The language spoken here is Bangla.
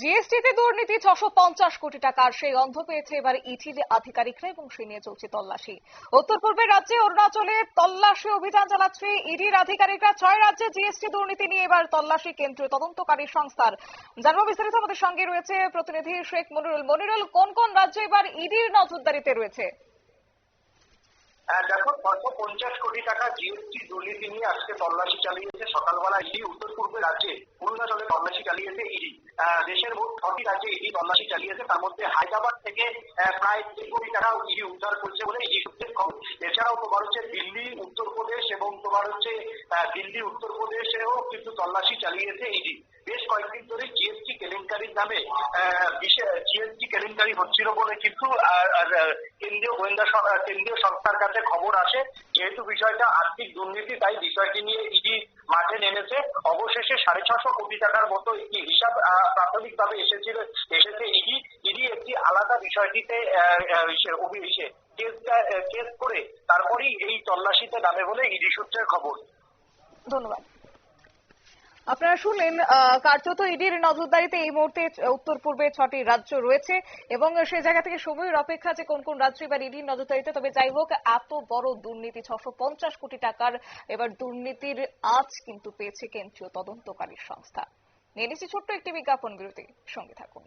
জিএসটিতে দুর্নীতি ছশো পঞ্চাশ কোটি টাকার, সেই গন্ধ পেয়েছে এবার ইটির আধিকারিকরা এবং সে নিয়ে চলছে তল্লাশি। উত্তর পূর্বের রাজ্যে অরুণাচলে তল্লাশি অভিযান চালাচ্ছে ইডির আধিকারিকরা। ছয় রাজ্যে জিএসটি দুর্নীতি নিয়ে এবার তল্লাশি কেন্দ্রীয় তদন্তকারী সংস্থার। জানব বিস্তারিত আমাদের সঙ্গে রয়েছে প্রতিনিধি শেখ মনিরুল। মনিরুল, কোন কোন রাজ্যে এবার ইডির নজরদারিতে রয়েছে? দেখো, ছশো পঞ্চাশ কোটি টাকা জিএসটি দুর্নীতি নিয়ে আজকে তল্লাশি চালিয়েছে সকালবেলা ইডি। উত্তর পূর্বে রাজ্যে, অরুণাচলে চালিয়েছে ইডি দেশের মোট ছটি রাজ্যে ইডি তল্লাশি চালিয়েছে। তার মধ্যে হায়দ্রাবাদ থেকে প্রায় তিন কোটি টাকা ইডি উদ্ধার করছে বলে ইডি সূত্রের খবর। এছাড়াও তোমার হচ্ছে দিল্লি উত্তরপ্রদেশ এবং তোমার হচ্ছে দিল্লি উত্তরপ্রদেশেও কিন্তু তল্লাশি চালিয়েছে ইডি বেশ কয়েকদিন ধরে জিএসটি কেলেঙ্কারির নামে জিএসটি কেলেঙ্কারি হচ্ছিল বলে কিন্তু কেন্দ্রীয় গোয়েন্দা কেন্দ্রীয় সংস্থার কাছে খবর আসে। যেহেতু বিষয়টা আর্থিক দুর্নীতি, তাই বিষয়টি নিয়ে ইডি নেমেছে অবশেষে সাড়ে ছশো কোটি টাকার মতো একটি হিসাব প্রাথমিকভাবে এসেছিল, এসেছে ইডি ইডি একটি আলাদা বিষয়টিতে কেস করে তারপরেই এই তল্লাশিতে নামে বলে ইডি সূত্রের খবর। ধন্যবাদ। আপনারা শুনলেন কার্যত ইডির নজরদারিতে এই মুহূর্তে উত্তর পূর্বে ছটি রাজ্য রয়েছে এবং সে জায়গা থেকে সময়ের অপেক্ষা যে কোন কোন রাজ্য এবার ইডির নজরদারিতে, তবে যাই হোক, এত বড় দুর্নীতি, ছশো পঞ্চাশ কোটি টাকার এবার দুর্নীতির আজ কিন্তু পেয়েছে কেন্দ্রীয় তদন্তকারী সংস্থা। নিয়ে নিচ্ছি ছোট্ট একটি বিজ্ঞাপন বিরতি সঙ্গে থাকুন।